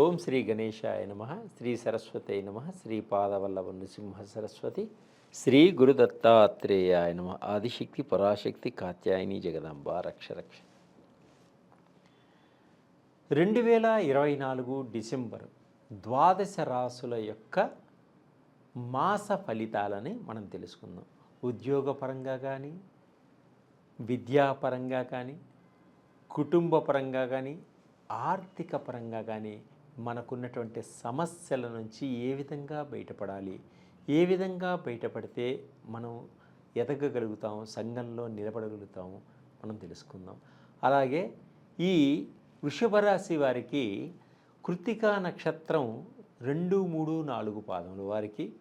ఓం శ్రీ గణేశాయ నమ శ్రీ సరస్వతి నమ శ్రీ పాదవల్లభ నృసింహ సరస్వతి శ్రీ గురుదత్తాత్రేయాయ నమ ఆదిశక్తి పరాశక్తి కాత్యాయని జగదంబ రక్ష రక్ష. రెండు వేల ఇరవై నాలుగు డిసెంబర్ ద్వాదశ రాసుల యొక్క మాస ఫలితాలని మనం తెలుసుకుందాం. ఉద్యోగపరంగా కానీ విద్యాపరంగా కానీ కుటుంబపరంగా కానీ ఆర్థిక పరంగా కానీ మనకున్నటువంటి సమస్యల నుంచి ఏ విధంగా బయటపడాలి? ఏ విధంగా బయటపడితే మనం ఎదగగలుగుతాము సంఘంలో నిలబడగలుగుతాము? మనం తెలుసుకుందాం. అలాగే ఈ వృషభరాశి వారికి కృత్తికా నక్షత్రం రెండు మూడు నాలుగు పాదముల వారికి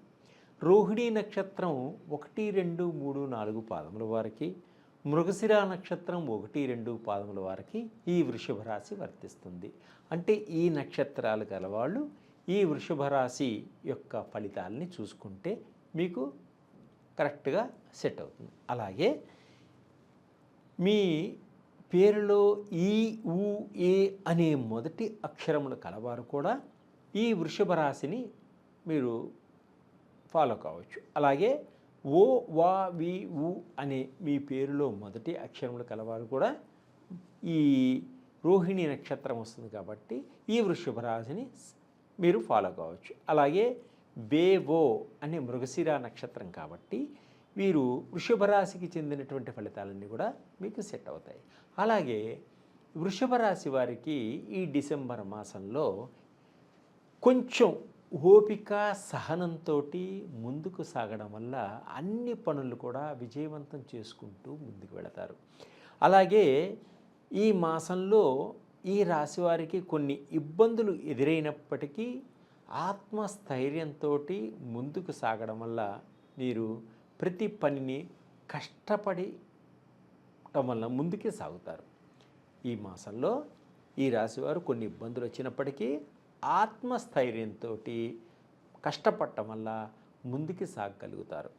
రోహిణీ నక్షత్రం ఒకటి రెండు మూడు నాలుగు పాదముల వారికి మృగశిర నక్షత్రం ఒకటి రెండు పాదముల వారికి ఈ వృషభ రాశి వర్తిస్తుంది. అంటే ఈ నక్షత్రాలు గలవాళ్ళు ఈ వృషభ రాశి యొక్క ఫలితాలని చూసుకుంటే మీకు కరెక్ట్గా సెట్ అవుతుంది. అలాగే మీ పేరులో ఈ ఊ ఏ అనే మొదటి అక్షరములు కలవారు కూడా ఈ వృషభ రాశిని మీరు ఫాలో కావచ్చు. అలాగే ఓ వా వి ఉ అనే మీ పేరులో మొదటి అక్షరములు కలవారు కూడా ఈ రోహిణి నక్షత్రం వస్తుంది కాబట్టి ఈ వృషభ రాశిని మీరు ఫాలో కావచ్చు. అలాగే బేవో అనే మృగశిర నక్షత్రం కాబట్టి వీరు వృషభ రాశికి చెందినటువంటి ఫలితాలన్నీ కూడా మీకు సెట్ అవుతాయి. అలాగే వృషభ రాశి వారికి ఈ డిసెంబర్ మాసంలో కొంచెం ఓపిక సహనంతో ముందుకు సాగడం వల్ల అన్ని పనులు కూడా విజయవంతం చేసుకుంటూ ముందుకు వెళతారు. అలాగే ఈ మాసంలో ఈ రాశివారికి కొన్ని ఇబ్బందులు ఎదురైనప్పటికీ ఆత్మస్థైర్యంతో ముందుకు సాగడం వల్ల మీరు ప్రతి పనిని కష్టపడి వల్ల ముందుకే సాగుతారు. ఈ మాసంలో ఈ రాశివారు కొన్ని ఇబ్బందులు వచ్చినప్పటికీ ఆత్మస్థైర్యంతో కష్టపడటం వల్ల ముందుకు సాగగలుగుతారు.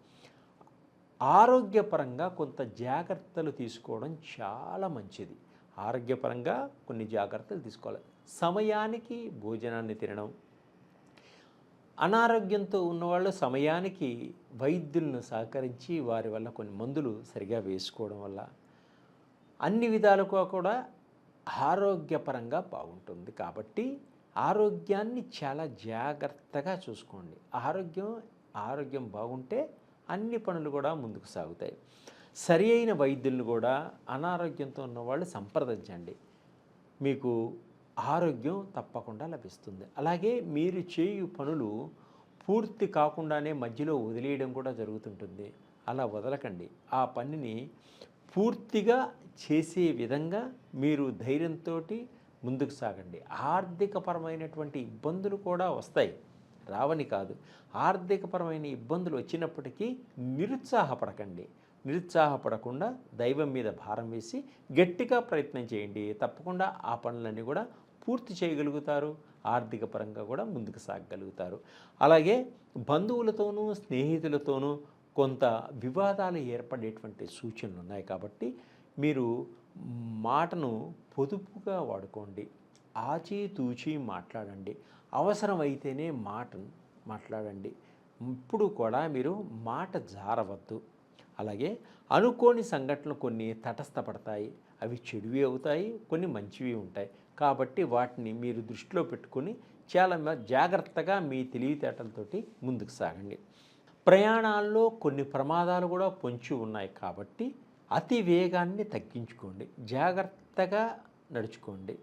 ఆరోగ్యపరంగా కొంత జాగ్రత్తలు తీసుకోవడం చాలా మంచిది. ఆరోగ్యపరంగా కొన్ని జాగ్రత్తలు తీసుకోవాలి. సమయానికి భోజనాన్ని తినడం. అనారోగ్యంతో ఉన్నవాళ్ళు సమయానికి వైద్యులను సహకరించి వారి వల్ల కొన్ని మందులు సరిగా వేసుకోవడం వల్ల అన్ని విధాలుగా కూడా ఆరోగ్యపరంగా బాగుంటుంది. కాబట్టి ఆరోగ్యాన్ని చాలా జాగ్రత్తగా చూసుకోండి. ఆరోగ్యం ఆరోగ్యం బాగుంటే అన్ని పనులు కూడా ముందుకు సాగుతాయి. సరి అయిన వైద్యులను కూడా అనారోగ్యంతో ఉన్నవాళ్ళు సంప్రదించండి. మీకు ఆరోగ్యం తప్పకుండా లభిస్తుంది. అలాగే మీరు చేయు పనులు పూర్తి కాకుండానే మధ్యలో వదిలేయడం కూడా జరుగుతుంటుంది. అలా వదలకండి. ఆ పనిని పూర్తిగా చేసే విధంగా మీరు ధైర్యంతో ముందుకు సాగండి. ఆర్థికపరమైనటువంటి ఇబ్బందులు కూడా వస్తాయి. రావని కాదు. ఆర్థికపరమైన ఇబ్బందులు వచ్చినప్పటికీ నిరుత్సాహపడకండి. నిరుత్సాహపడకుండా దైవం మీద భారం వేసి గట్టిగా ప్రయత్నం చేయండి. తప్పకుండా ఆ పనులన్నీ కూడా పూర్తి చేయగలుగుతారు. ఆర్థిక పరంగా కూడా ముందుకు సాగగలుగుతారు. అలాగే బంధువులతోనూ స్నేహితులతోనూ కొంత వివాదాలు ఏర్పడేటువంటి సూచనలు ఉన్నాయి కాబట్టి మీరు మాటను పొదుపుగా వాడుకోండి. ఆచితూచి మాట్లాడండి. అవసరమైతేనే మాటను మాట్లాడండి. ఇప్పుడు కూడా మీరు మాట జారవద్దు. అలాగే అనుకోని సంఘటనలు కొన్ని తటస్థపడతాయి. అవి చెడువి అవుతాయి కొన్ని మంచివి ఉంటాయి. కాబట్టి వాటిని మీరు దృష్టిలో పెట్టుకొని చాలా జాగ్రత్తగా మీ తెలివితేటలతోటి ముందుకు సాగండి. ప్రయాణాల్లో కొన్ని ప్రమాదాలు కూడా పొంచి ఉన్నాయి కాబట్టి అతి వేగాన్ని తగ్గించుకోండి. జాగ్రత్తగా నడుచుకోండి.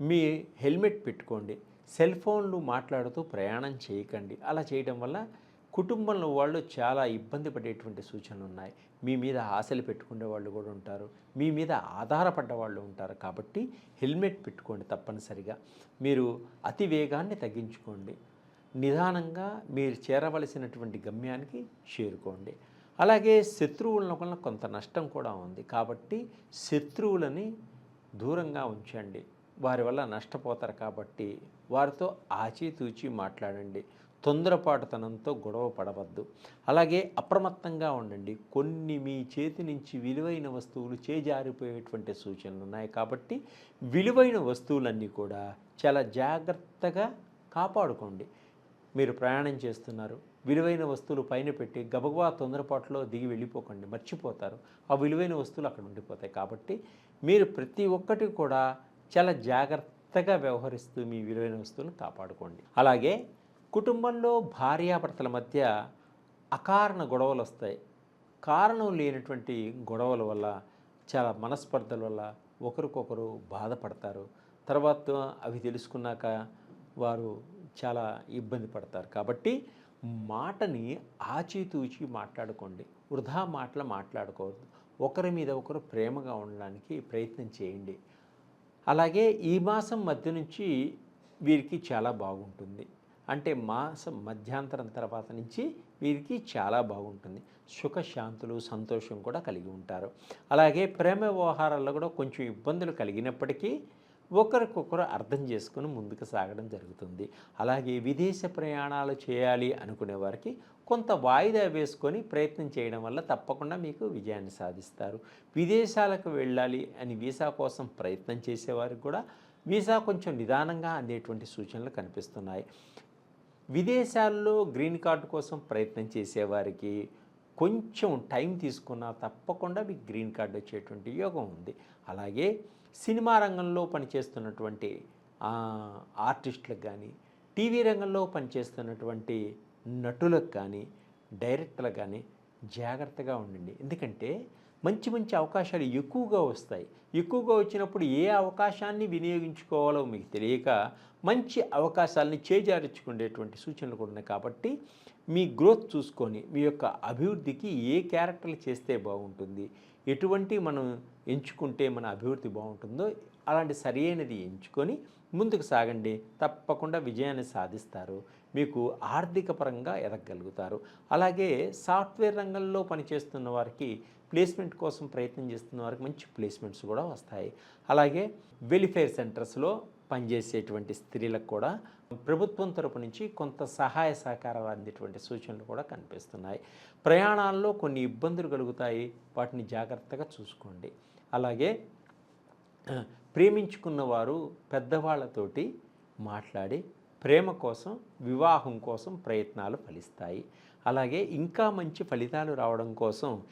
మీ హెల్మెట్ పెట్టుకోండి. సెల్ ఫోన్లు మాట్లాడుతూ ప్రయాణం చేయకండి. అలా చేయడం వల్ల కుటుంబంలో వాళ్ళు చాలా ఇబ్బంది పడేటువంటి సూచనలు ఉన్నాయి. మీ మీద ఆశలు పెట్టుకునే వాళ్ళు కూడా ఉంటారు. మీ మీద ఆధారపడ్డ వాళ్ళు ఉంటారు. కాబట్టి హెల్మెట్ పెట్టుకోండి తప్పనిసరిగా. మీరు అతి వేగాన్ని తగ్గించుకోండి. నిదానంగా మీరు చేరవలసినటువంటి గమ్యానికి చేరుకోండి. అలాగే శత్రువుల వలన కొంత నష్టం కూడా ఉంది. కాబట్టి శత్రువులని దూరంగా ఉంచండి. వారి వల్ల నష్టపోతారు కాబట్టి వారితో ఆచితూచి మాట్లాడండి. తొందరపాటుతనంతో గొడవ పడవద్దు. అలాగే అప్రమత్తంగా ఉండండి. కొన్ని మీ చేతి నుంచి విలువైన వస్తువులు చేజారిపోయేటువంటి సూచనలు ఉన్నాయి కాబట్టి విలువైన వస్తువులన్నీ కూడా చాలా జాగ్రత్తగా కాపాడుకోండి. మీరు ప్రయాణం చేస్తున్నారు. విలువైన వస్తువులు పైన పెట్టి గబగబా తొందరపాటులో దిగి వెళ్ళిపోకండి. మర్చిపోతారు. ఆ విలువైన వస్తువులు అక్కడ ఉండిపోతాయి కాబట్టి మీరు ప్రతి ఒక్కటి కూడా చాలా జాగ్రత్తగా వ్యవహరిస్తూ మీ విలువైన వస్తువులను కాపాడుకోండి. అలాగే కుటుంబంలో భార్యాభర్తల మధ్య అకారణ గొడవలు వస్తాయి కారణం లేనటువంటి గొడవల వల్ల చాలా మనస్పర్ధల వల్ల ఒకరికొకరు బాధపడతారు. తర్వాత అవి తెలుసుకున్నాక వారు చాలా ఇబ్బంది పడతారు. కాబట్టి మాటని ఆచితూచి మాట్లాడుకోండి. వృధా మాటలు మాట్లాడుకోవద్దు. ఒకరి మీద ఒకరు ప్రేమగా ఉండడానికి ప్రయత్నం చేయండి. అలాగే ఈ మాసం మధ్య నుంచి వీరికి చాలా బాగుంటుంది. అంటే మాసం మధ్యాంతరం తర్వాత నుంచి వీరికి చాలా బాగుంటుంది. సుఖశాంతులు సంతోషం కూడా కలిగి ఉంటారు. అలాగే ప్రేమ వ్యవహారాల్లో కూడా కొంచెం ఇబ్బందులు కలిగినప్పటికీ ఒకరికొకరు అర్థం చేసుకుని ముందుకు సాగడం జరుగుతుంది. అలాగే విదేశ ప్రయాణాలు చేయాలి అనుకునే వారికి కొంత వాయిదా వేసుకొని ప్రయత్నం చేయడం వల్ల తప్పకుండా మీకు విజయాన్ని సాధిస్తారు. విదేశాలకు వెళ్ళాలి అని వీసా కోసం ప్రయత్నం చేసేవారికి కూడా వీసా కొంచెం నిదానంగా అందేటువంటి సూచనలు కనిపిస్తున్నాయి. విదేశాల్లో గ్రీన్ కార్డు కోసం ప్రయత్నం చేసేవారికి కొంచెం టైం తీసుకున్నా తప్పకుండా మీకు గ్రీన్ కార్డు వచ్చేటువంటి యోగం ఉంది. అలాగే సినిమా రంగంలో పనిచేస్తున్నటువంటి ఆర్టిస్టులకు కానీ టీవీ రంగంలో పనిచేస్తున్నటువంటి నటులకు కానీ డైరెక్టర్లకు కానీ జాగ్రత్తగా ఉండండి. ఎందుకంటే మంచి మంచి అవకాశాలు ఎక్కువగా వస్తాయి. ఎక్కువగా వచ్చినప్పుడు ఏ అవకాశాన్ని వినియోగించుకోవాలో మీకు తెలియక మంచి అవకాశాలని చేజారించుకునేటువంటి సూచనలు కూడా ఉన్నాయి కాబట్టి మీ గ్రోత్ చూసుకొని మీ యొక్క అభివృద్ధికి ఏ క్యారెక్టర్లు చేస్తే బాగుంటుంది ఎటువంటి మనం ఎంచుకుంటే మన అభివృద్ధి బాగుంటుందో అలాంటి సరైనది ఎంచుకొని ముందుకు సాగండి. తప్పకుండా విజయాన్ని సాధిస్తారు. మీకు ఆర్థిక పరంగా ఎదగలుగుతారు. అలాగే సాఫ్ట్వేర్ రంగంలో పనిచేస్తున్న వారికి ప్లేస్మెంట్ కోసం ప్రయత్నం చేస్తున్న వారికి మంచి ప్లేస్మెంట్స్ కూడా వస్తాయి. అలాగే వెలిఫేర్ సెంటర్స్లో పనిచేసేటువంటి స్త్రీలకు కూడా ప్రభుత్వం తరపు నుంచి కొంత సహాయ సహకారాలు అందేటువంటి సూచనలు కూడా కనిపిస్తున్నాయి. ప్రయాణాల్లో కొన్ని ఇబ్బందులు కలుగుతాయి. వాటిని జాగ్రత్తగా చూసుకోండి. అలాగే ప్రేమించుకున్న వారు పెద్దవాళ్ళతోటి మాట్లాడి ప్రేమ కోసం వివాహం కోసం ప్రయత్నాలు ఫలిస్తాయి. అలాగే ఇంకా మంచి ఫలితాలు రావడం కోసం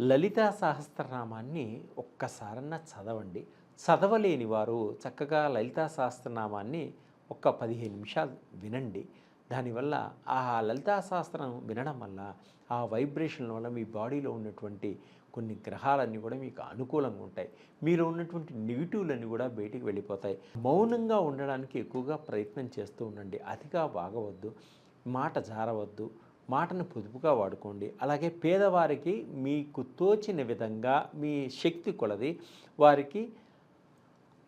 లలితా సహస్రనామాన్ని ఒక్కసారన్నా చదవండి. చదవలేని వారు చక్కగా లలితా సహస్రనామాన్ని ఒక్క పదిహేను నిమిషాలు వినండి. దానివల్ల ఆ లలితా శాస్త్రం వినడం వల్ల ఆ వైబ్రేషన్ వల్ల మీ బాడీలో ఉన్నటువంటి కొన్ని గ్రహాలన్నీ కూడా మీకు అనుకూలంగా ఉంటాయి. మీలో ఉన్నటువంటి నెగిటివ్లన్నీ కూడా బయటికి వెళ్ళిపోతాయి. మౌనంగా ఉండడానికి ఎక్కువగా ప్రయత్నం చేస్తూ ఉండండి. అతిగా వాగవద్దు. మాట జారవద్దు. మాటను పొదుపుగా వాడుకోండి. అలాగే పేదవారికి మీకు తోచిన విధంగా మీ శక్తి కొలది వారికి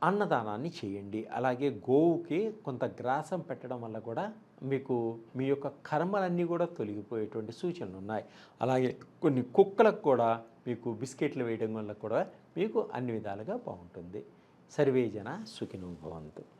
అన్నదానాన్ని చేయండి. అలాగే గోవుకి కొంత గ్రాసం పెట్టడం వల్ల కూడా మీకు మీ యొక్క కర్మలన్నీ కూడా తొలగిపోయేటువంటి సూచనలు ఉన్నాయి. అలాగే కొన్ని కుక్కలకు కూడా మీకు బిస్కెట్లు వేయడం వల్ల కూడా మీకు అన్ని విధాలుగా బాగుంటుంది. సర్వేజన సుఖినం భవంతు.